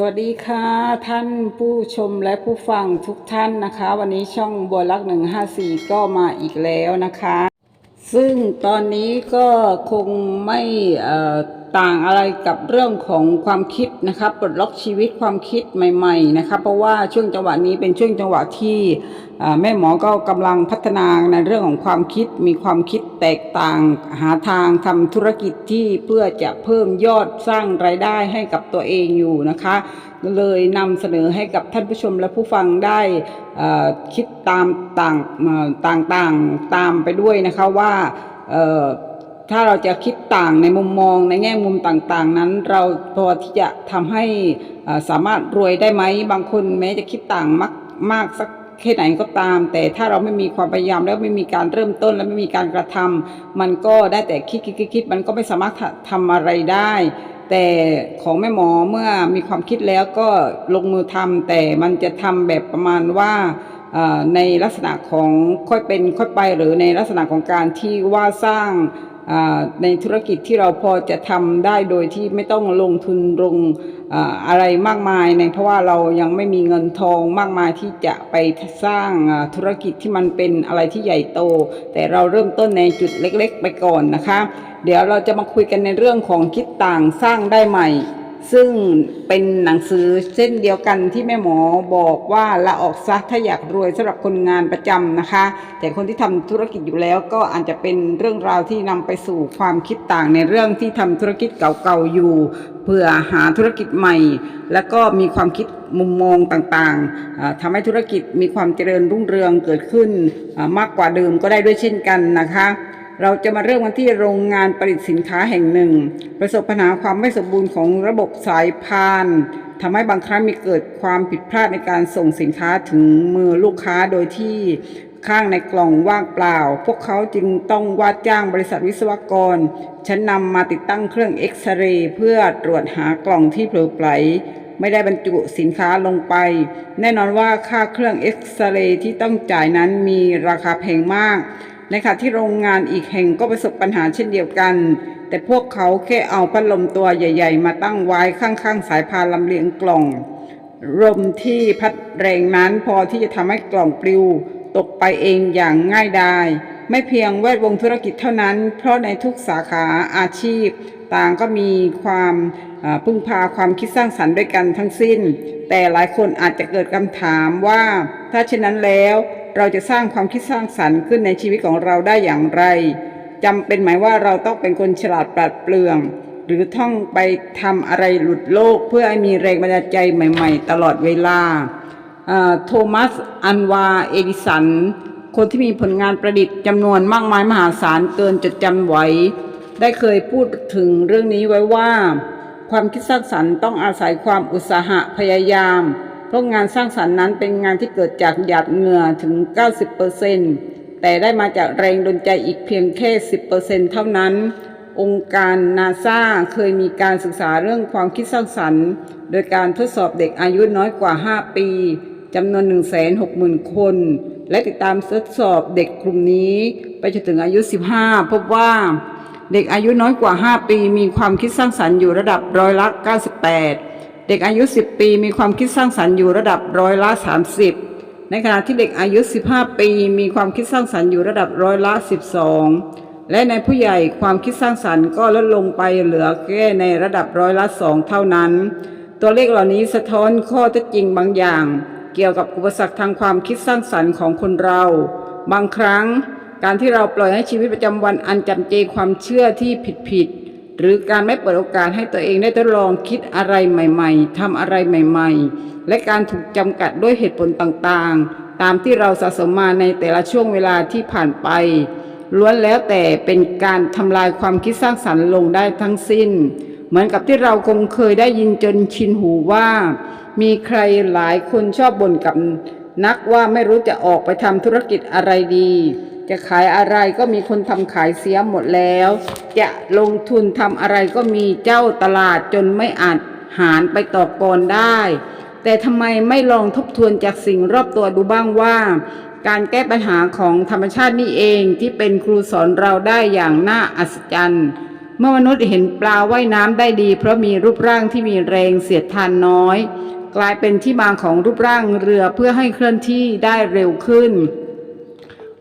สวัสดีค่ะท่านผู้ชมและผู้ฟังทุกท่านนะคะ วันนี้ช่องบัวลักหนึ่งห้าสี่ก็มาอีกแล้วนะคะ ซึ่งตอนนี้ก็คงไม่ ต่างอะไรกับเรื่องของความคิดนะคะปลดล็อกชีวิตความคิดใหม่ๆนะคะเพราะว่าช่วงจังหวะนี้เป็นช่วงจังหวะที่แม่หมอก็กำลังพัฒนาในเรื่องของความคิดมีความคิดแตกต่างหาทางทำธุรกิจที่เพื่อจะเพิ่มยอดสร้างรายได้ให้กับตัวเองอยู่นะคะ เลยนำเสนอให้กับท่านผู้ชมและผู้ฟังได้คิดตามต่างต่างๆตามไปด้วยนะคะว่า ถ้าเราจะคิดต่างในมุมมองในแง่มุมต่างๆ นั้น เราพอที่จะทำให้สามารถรวยได้ไหมบางคนแม้จะคิดต่างมากมากสักแค่ไหนก็ตาม แต่ถ้าเราไม่มีความพยายามแล้วไม่มีการเริ่มต้นและไม่มีการกระทำมันก็ได้แต่คิดคิดคิดคดมันก็ไม่สามารถทำอะไรได้ แต่ของแม่หมอเมื่อมีความคิดแล้วก็ลงมือทำแต่มันจะทำแบบประมาณว่าในลักษณะของค่อยเป็นค่อยไปหรือในลักษณะของการที่ว่าสร้าง ในธุรกิจที่เราพอจะทำได้โดยที่ไม่ต้องลงทุนลงอะไรมากมายในเพราะว่าเรายังไม่มีเงินทองมากมายที่จะไปสร้างธุรกิจที่มันเป็นอะไรที่ใหญ่โต แต่เราเริ่มต้นในจุดเล็ก ๆ ไปก่อนนะคะ เดี๋ยวเราจะมาคุยกันในเรื่องของคิดต่างสร้างได้ใหม่ ซึ่งเป็นหนังสือเส้นเดียวกันที่แม่หมอบอกว่าละออกซะถ้าอยากรวยสำหรับคนงานประจำนะคะ แต่คนที่ทำธุรกิจอยู่แล้วก็อาจจะเป็นเรื่องราวที่นำไปสู่ความคิดต่างในเรื่องที่ทำธุรกิจเก่าๆอยู่ เพื่อหาธุรกิจใหม่ แล้วก็มีความคิดมุมมองต่างๆทำให้ธุรกิจมีความเจริญรุ่งเรืองเกิดขึ้นมากกว่าเดิมก็ได้ด้วยเช่นกันนะคะ เราจะมาเริ่มกันที่โรงงานผลิตสินค้าแห่งหนึ่ง ประสบปัญหาความไม่สมบูรณ์ของระบบสายพานทำให้บางครั้งมีเกิดความผิดพลาดในการส่งสินค้าถึงมือลูกค้าโดยที่ข้างในกล่องว่างเปล่า พวกเขาจึงต้องว่าจ้างบริษัทวิศวกร ชั้นนำมาติดตั้งเครื่องเอ็กซเรย์เพื่อตรวจหากล่องที่เผลอไผลไม่ได้บรรจุสินค้าลงไป แน่นอนว่าค่าเครื่องเอ็กซเรย์ที่ต้องจ่ายนั้นมีราคาแพงมาก ในขณะที่โรงงานอีกแห่งก็ประสบปัญหาเช่นเดียวกัน แต่พวกเขาแค่เอาพัดลมตัวใหญ่ ๆ มาตั้งไว้ข้างๆ สายพานลำเลียงกล่องลมที่พัดแรงนั้นพอที่จะทำให้กล่องปลิว ตกไปเองอย่างง่ายดายไม่เพียงแวดวงธุรกิจเท่านั้น เพราะในทุกสาขาอาชีพ ต่างก็มีความพึ่งพาความคิดสร้างสรรค์ด้วยกันทั้งสิ้น แต่หลายคนอาจจะเกิดคำถามว่า ถ้าเช่นนั้นแล้ว เราจะสร้างความคิดสร้างสรรค์ขึ้นในชีวิตของเราได้อย่างไรจำเป็นไหมว่าเราต้องเป็นคนฉลาดปราดเปรื่อง หรือท่องไปทำอะไรหลุดโลก เพื่อให้มีแรงบันดาลใจใหม่ ๆ ตลอดเวลาโทมัส อันวา เอดิสัน คนที่มีผลงานประดิษฐ์จำนวนมากมายมหาศาลเกินจดจำไหวได้เคยพูดถึงเรื่องนี้ไว้ว่า ความคิดสร้างสรรค์ต้องอาศัยความอุตสาหะพยายาม เพราะงานสร้างสรรค์นั้นเป็นงานที่เกิดจากหยาดเหงื่อถึง 90%แต่ได้มาจากแรงดลใจอีกเพียงแค่ 10%เท่านั้น องค์การนาซาเคยมีการศึกษาเรื่องความคิดสร้างสรรค์ โดยการทดสอบเด็กอายุน้อยกว่า 5 ปีจำนวน 160,000 คน และติดตามทดสอบเด็กกลุ่มนี้ ไปจนถึงอายุ 15 พบว่า เด็กอายุน้อยกว่า 5 ปีมีความคิดสร้างสรรค์อยู่ระดับร้อยละ 98 เด็กอายุ 10 ปีมีความคิดสร้างสรรค์อยู่ระดับร้อยละ 30 ในขณะที่เด็กอายุ 15 ปีมีความคิดสร้างสรรค์อยู่ระดับร้อยละ 12 และในผู้ใหญ่ความคิดสร้างสรรค์ก็ลดลงไปเหลือแค่ในระดับร้อยละ 2 เท่านั้น ตัวเลขเหล่านี้สะท้อนข้อเท็จจริงบางอย่าง เกี่ยวกับอุปสรรคทางความคิดสร้างสรรค์ของคนเรา บางครั้ง การที่เราปล่อยให้ชีวิตประจำวันอันจำเจความเชื่อที่ผิดๆ หรือการไม่เปิดโอกาสให้ตัวเองได้ทดลองคิดอะไรใหม่ๆทำอะไรใหม่ๆ และการถูกจำกัดด้วยเหตุผลต่างๆ ตามที่เราสะสมมาในแต่ละช่วงเวลาที่ผ่านไป ล้วนแล้วแต่เป็นการทำลายความคิดสร้างสรรค์ลงได้ทั้งสิ้น เหมือนกับที่เราคงเคยได้ยินจนชินหูว่า มีใครหลายคนชอบบ่นกับนักว่าไม่รู้จะออกไปทำธุรกิจอะไรดี จะขายอะไรก็มีคนทำขายเสียหมดแล้ว จะลงทุนทำอะไรก็มีเจ้าตลาดจนไม่อาจหารไปต่อกรได้ แต่ทำไมไม่ลองทบทวนจากสิ่งรอบตัวดูบ้างว่า การแก้ปัญหาของธรรมชาตินี่เองที่เป็นครูสอนเราได้อย่างน่าอัศจรรย์เมื่อมนุษย์เห็นปลาว่ายน้ำได้ดี เพราะมีรูปร่างที่มีแรงเสียดทานน้อย กลายเป็นที่มาของรูปร่างเรือเพื่อให้เคลื่อนที่ได้เร็วขึ้น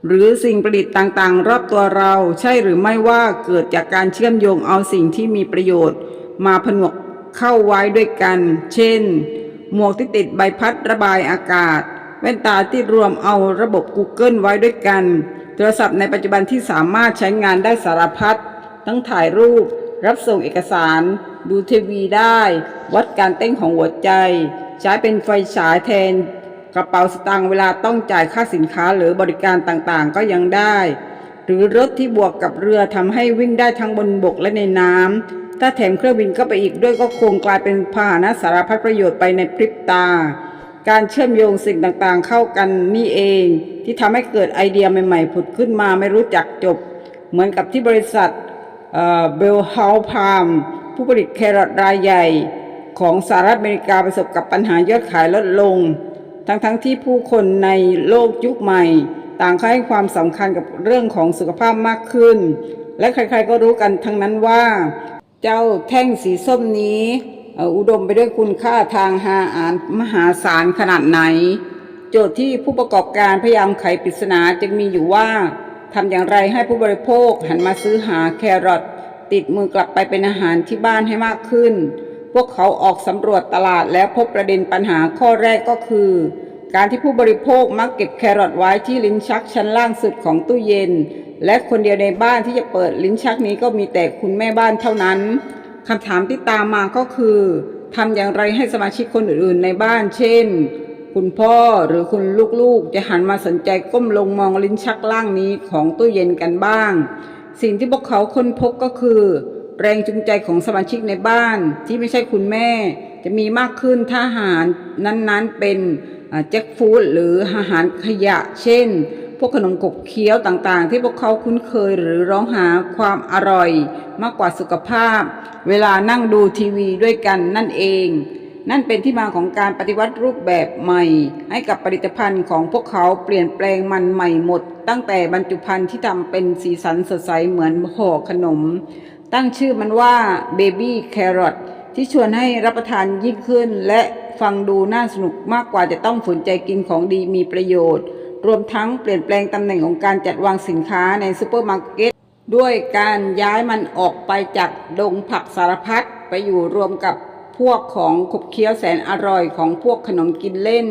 หรือสิ่งประดิษฐ์ต่างๆ รอบตัวเรา ใช่หรือไม่ว่าเกิดจากการเชื่อมโยงเอาสิ่งที่มีประโยชน์ มาผนวกเข้าไว้ด้วยกัน เช่น หมวกที่ติดใบพัดระบายอากาศ แว่นตาที่รวมเอาระบบ Google ไว้ด้วยกัน โทรศัพท์ในปัจจุบันที่สามารถใช้งานได้สารพัด ทั้งถ่ายรูป รับส่งเอกสาร ดูทีวีได้ วัดการเต้นของหัวใจ ใช้เป็นไฟฉายแทน กระเป๋าสตางค์เวลาต้องจ่ายค่าสินค้าหรือบริการต่างๆ ก็ยังได้ หรือรถที่บวกกับเรือทำให้วิ่งได้ทั้งบนบกและในน้ำถ้าแถมเครื่องบินก็ไปอีกด้วยก็คงกลายเป็นพาหนะสารพัดประโยชน์ไปในพริบตา การเชื่อมโยงสิ่งต่างๆ เข้ากันนี่เอง ที่ทำให้เกิดไอเดียใหม่ๆผุดขึ้นมาไม่รู้จักจบ เหมือนกับที่บริษัทเบลเฮาพามผู้ผลิตแครอทรายใหญ่ของสหรัฐอเมริกาประสบกับปัญหายอดขายลดลง ทั้งๆทที่ผู้คนในโลกยุคใหม่ ต่างให้ความสำคัญกับเรื่องของสุขภาพมากขึ้น และใครๆก็รู้กันทั้งนั้นว่า เจ้าแท่งสีส้มนี้อุดมไปด้วยคุณค่าทางอาหารมหาศาลขนาดไหน โจทย์ที่ผู้ประกอบการพยายามไขปริศนาจึงมีอยู่ว่าทำอย่างไรให้ผู้บริโภคหันมาซื้อหาแครอทติดมือกลับไปเป็นอาหารที่บ้านให้มากขึ้น วกเขาออกสำรวจตลาดแล้วพบประเด็นปัญหาข้อแรกก็คือ การที่ผู้บริโภคมักเก็บแครอทไว้ที่ลิ้นชักชั้นล่างสุดของตู้เย็น และคนเดียวในบ้านที่จะเปิดลิ้นชักนี้ก็มีแต่คุณแม่บ้านเท่านั้นคำถามที่ตามมาก็คือทำอย่างไรให้สมาชิกคนอื่นๆในบ้าน เช่น คุณพ่อหรือคุณลูกๆ จะหันมาสนใจก้มลงมองลิ้นชักล่างนี้ของตู้เย็นกันบ้าง สิ่งที่พวกเขาค้นพบก็คือ แรงจูงใจของสมาชิกในบ้านที่ไม่ใช่คุณแม่ จะมีมากขึ้นถ้าอาหารนั้นๆเป็นแจ็คฟู้ดหรืออาหารขยะ เช่น พวกขนมขบเคี้ยวต่างๆ ที่พวกเขาคุ้นเคยหรือร้องหาความอร่อยมากกว่าสุขภาพ เวลานั่งดูทีวีด้วยกันนั่นเอง นั่นเป็นที่มาของการปฏิวัติรูปแบบใหม่ ให้กับผลิตภัณฑ์ของพวกเขาเปลี่ยนแปลงมันใหม่หมด ตั้งแต่บรรจุภัณฑ์ที่ทำเป็นสีสันสดใสเหมือนห่อขนม ตั้งชื่อมันว่า Baby Carrot ที่ชวนให้รับประทานยิ่งขึ้น และฟังดูน่าสนุกมากกว่าจะต้องฝืนใจกินของดีมีประโยชน์ รวมทั้งเปลี่ยนแปลงตำแหน่งของการจัดวางสินค้าในซูเปอร์มาร์เก็ตด้วยการย้ายมันออกไปจากดงผักสารพัดไปอยู่รวมกับพวกของขบเคี้ยวแสนอร่อยของพวกขนมกินเล่น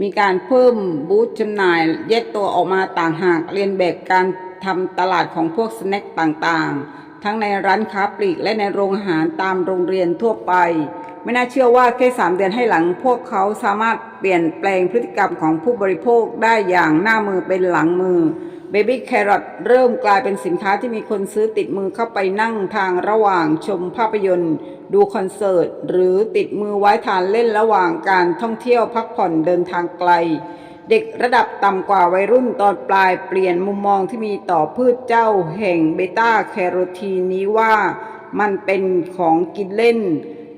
มีการเพิ่มบูธจำหน่ายแยกตัวออกมาต่างหากเรียนแบบการทำตลาดของพวกสแน็คต่างๆ ทั้งในร้านค้าปลีกและในโรงอาหารตามโรงเรียนทั่วไป ไม่น่าเชื่อว่าแค่สามเดือนให้หลัง พวกเขาสามารถเปลี่ยนแปลงพฤติกรรมของผู้บริโภคได้อย่างหน้ามือเป็นหลังมือ Baby Carrot เริ่มกลายเป็นสินค้าที่มีคนซื้อติดมือเข้าไปนั่งทางระหว่างชมภาพยนตร์ ดูคอนเสิร์ต หรือติดมือไว้ทานเล่นระหว่างการท่องเที่ยวพักผ่อนเดินทางไกล เด็กระดับต่ำกว่าวัยรุ่นตอนปลายเปลี่ยนมุมมองที่มีต่อพืชเจ้าแห่งเบต้าแคโรทีนนี้ว่ามันเป็นของกินเล่น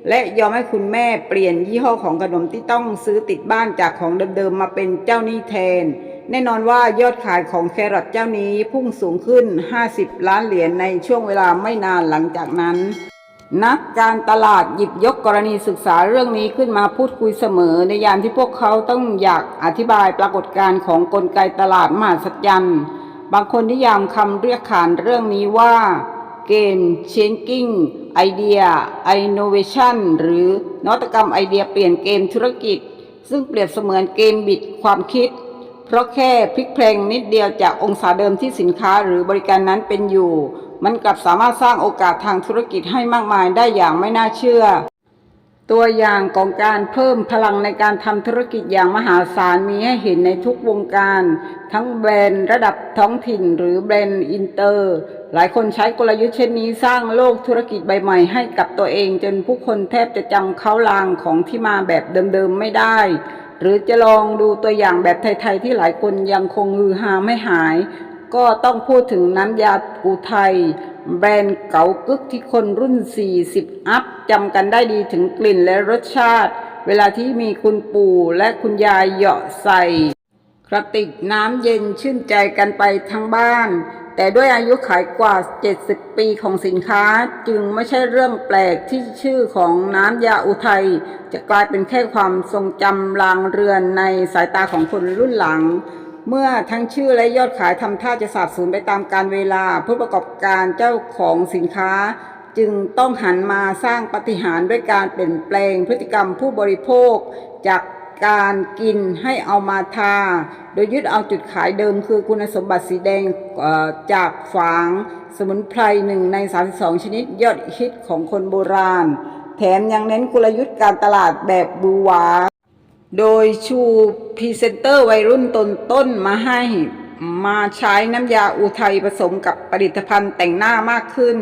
และยอมให้คุณแม่เปลี่ยนยี่ห้อของขนมที่ต้องซื้อติดบ้านจากของเดิมๆมาเป็นเจ้านี้แทน แน่นอนว่ายอดขายของแครอทเจ้านี้พุ่งสูงขึ้น 50 ล้านเหรียญในช่วงเวลาไม่นานหลังจากนั้น นักการตลาดหยิบยกกรณีศึกษาเรื่องนี้ขึ้นมาพูดคุยเสมอ ในยามที่พวกเขาต้องอยากอธิบายปรากฏการณ์ของกลไกตลาดมหัศจรรย์บางคนนิยามคำเรียกขานเรื่องนี้ว่า เกม changing idea innovation หรือนวัตกรรมไอเดียเปลี่ยนเกมธุรกิจ ซึ่งเปรียบเสมือนเกมบิดความคิด เพราะแค่พลิกเพลงนิดเดียวจากองศาเดิมที่สินค้าหรือบริการนั้นเป็นอยู่ มันกลับสามารถสร้างโอกาสทางธุรกิจให้มากมายได้อย่างไม่น่าเชื่อ ตัวอย่างของการเพิ่มพลังในการทำธุรกิจอย่างมหาศาลมีให้เห็นในทุกวงการ ทั้งแบรนด์ระดับท้องถิ่นหรือแบรนด์อินเตอร์ หลายคนใช้กลยุทธ์เช่นนี้สร้างโลกธุรกิจใบใหม่ให้กับตัวเอง จนผู้คนแทบจะจำเขาลางของที่มาแบบเดิมๆไม่ได้หรือจะลองดูตัวอย่างแบบไทย ๆ ที่หลายคนยังคงฮือฮาไม่หาย ก็ต้องพูดถึงน้ำยาอูไทย แบรนด์เก๋ากึกที่คนรุ่น 40 อัพจำกันได้ดีถึงกลิ่นและรสชาติ เวลาที่มีคุณปู่และคุณยายเหยาะใส่กระติกน้ำเย็นชื่นใจกันไปทั้งบ้าน แต่ด้วยอายุขายกว่า 70 ปีของสินค้าจึงไม่ใช่เรื่องแปลกที่ชื่อของน้ำยาอุทัย จะกลายเป็นแค่ความทรงจำลางเรือนในสายตาของคนรุ่นหลัง เมื่อทั้งชื่อและยอดขายทำท่าจะสาบสูญไปตามกาลเวลาผู้ประกอบการเจ้าของสินค้า จึงต้องหันมาสร้างปฏิหารด้วยการเปลี่ยนแปลงพฤติกรรมผู้บริโภค จากการกินให้เอามาทา โดยยึดเอาจุดขายเดิมคือคุณสมบัติสีแดงจากฝางสมุนไพรหนึ่งใน 32 ชนิดยอดฮิตของคนโบราณ แถมยังเน้นกลยุทธ์การตลาดแบบบูวา โดยชูพรีเซนเตอร์วัยรุ่นตนต้นมาให้มาใช้น้ำยาอุทัยผสมกับผลิตภัณฑ์แต่งหน้ามากขึ้น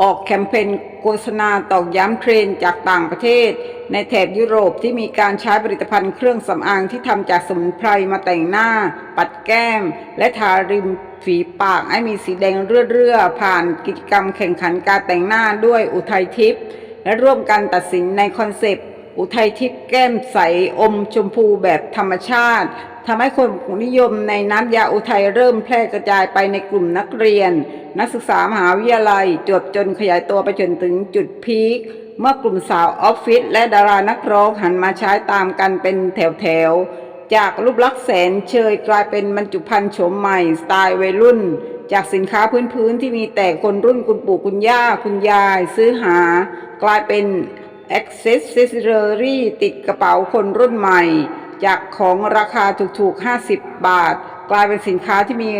ออกแคมเปญโฆษณาตอกย้ำเทรนจากต่างประเทศ ในแถบยุโรปที่มีการใช้ผลิตภัณฑ์เครื่องสำอางที่ทำจากสมุนไพรมาแต่งหน้า ปัดแก้ม และทาริมฝีปากให้มีสีแดงเรื่อๆผ่านกิจกรรมแข่งขันการแต่งหน้าด้วยอุทัยทิพย์และร่วมกันตัดสินในคอนเซปต์ อุทัยทิพย์แก้มใสอมชมพูแบบธรรมชาติทำให้คนนิยมในน้ำยาอุทัยเริ่มแพร่กระจายไปในกลุ่มนักเรียน นักศึกษามหาวิทยาลัยจวบจนขยายตัวไปจนถึงจุดพีคเมื่อกลุ่มสาวออฟฟิศและดารานักร้องหันมาใช้ตามกันเป็นแถวๆ จากรูปลักษณ์แสนเชยกลายเป็นบรรจุภัณฑ์โฉมใหม่สไตล์วัยรุ่น จากสินค้าพื้นๆที่มีแต่คนรุ่นคุณปู่คุณย่าคุณยาย ซื้อหากลายเป็น accessory ติดกระเป๋าคนรุ่นใหม่ จากของราคาถูกๆ 50 บาท กลายเป็นสินค้าที่มี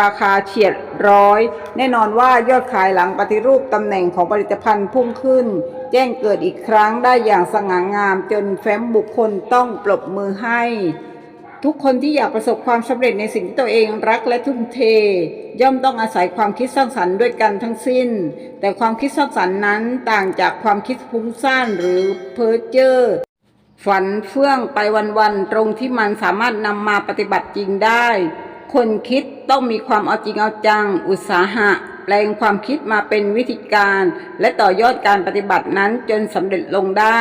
ราคาเฉียดร้อย แน่นอนว่ายอดขายหลังปฏิรูปตำแหน่งของผลิตภัณฑ์พุ่งขึ้น แจ้งเกิดอีกครั้งได้อย่างสง่างามจนแฟ้มบุคคลต้องปรบมือให้ ทุกคนที่อยากประสบความสำเร็จในสิ่งที่ตัวเองรักและทุ่มเท ย่อมต้องอาศัยความคิดสร้างสรรค์ด้วยกันทั้งสิ้น แต่ความคิดสร้างสรรค์นั้นต่างจากความคิดฟุ้งซ่านหรือเพ้อเจ้อฝันเฟื่องไปวันๆตรงที่มันสามารถนำมาปฏิบัติจริงได้ คนคิดต้องมีความเอาจริงเอาจัง อุตสาหะแปลงความคิดมาเป็นวิธีการ และต่อยอดการปฏิบัตินั้นจนสำเร็จลงได้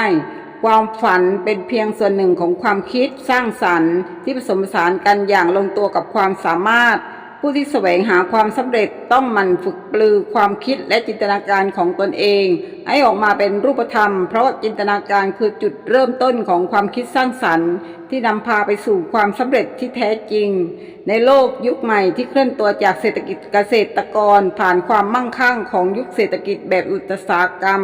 ความฝันเป็นเพียงส่วนหนึ่งของความคิดสร้างสรรค์ ที่ผสมผสานกันอย่างลงตัวกับความสามารถ ผู้ที่แสวงหาความสำเร็จต้องหมั่นฝึกปลือความคิดและจินตนาการของตนเอง ให้ออกมาเป็นรูปธรรม เพราะจินตนาการคือจุดเริ่มต้นของความคิดสร้างสรรค์ ที่นำพาไปสู่ความสำเร็จที่แท้จริง ในโลกยุคใหม่ที่เคลื่อนตัวจากเศรษฐกิจเกษตรกร ผ่านความมั่งคั่งของยุคเศรษฐกิจแบบอุตสาหกรรม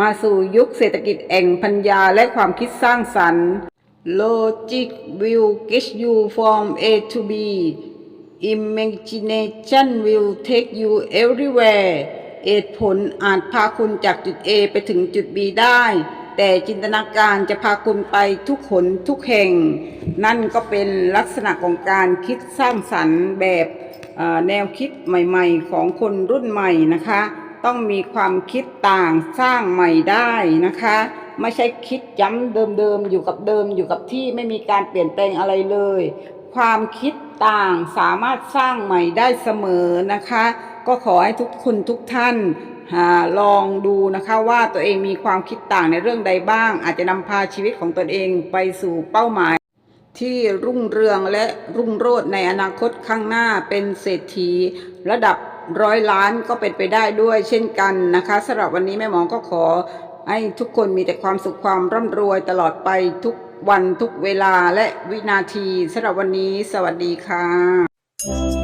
มาสู่ยุคเศรษฐกิจแอ่งปัญญาและความคิดสร้างสรรค์ Logic will get you from A to B Imagination will take you everywhere เหตุผลอาจพาคุณจากจุด A ไปถึงจุด B ได้ แต่จินตนาการจะพาคุณไปทุกขนทุกแห่ง นั่นก็เป็นลักษณะของการคิดสร้างสรรค์แบบแนวคิดใหม่ๆ ของคนรุ่นใหม่นะคะ ต้องมีความคิดต่างสร้างใหม่ได้นะคะ ไม่ใช่คิดย้ำเดิมๆอยู่กับเดิมอยู่กับที่ไม่มีการเปลี่ยนแปลงอะไรเลย ความคิด ต่างสามารถสร้างใหม่ได้เสมอนะคะ ก็ขอให้ทุกคนทุกท่านหาลองดูนะคะว่าตัวเองมีความคิดต่างในเรื่องใดบ้าง อาจจะนำพาชีวิตของตนเองไปสู่เป้าหมาย ที่รุ่งเรืองและรุ่งโรจน์ในอนาคตข้างหน้าเป็นเศรษฐีระดับร้อยล้านก็เป็นไปได้ด้วยเช่นกันนะคะสำหรับวันนี้แม่หมอก็ขอให้ทุกคนมีแต่ความสุขความร่ำรวยตลอดไปทุก วันทุกเวลาและวินาทีสำหรับวันนี้ สวัสดีค่ะ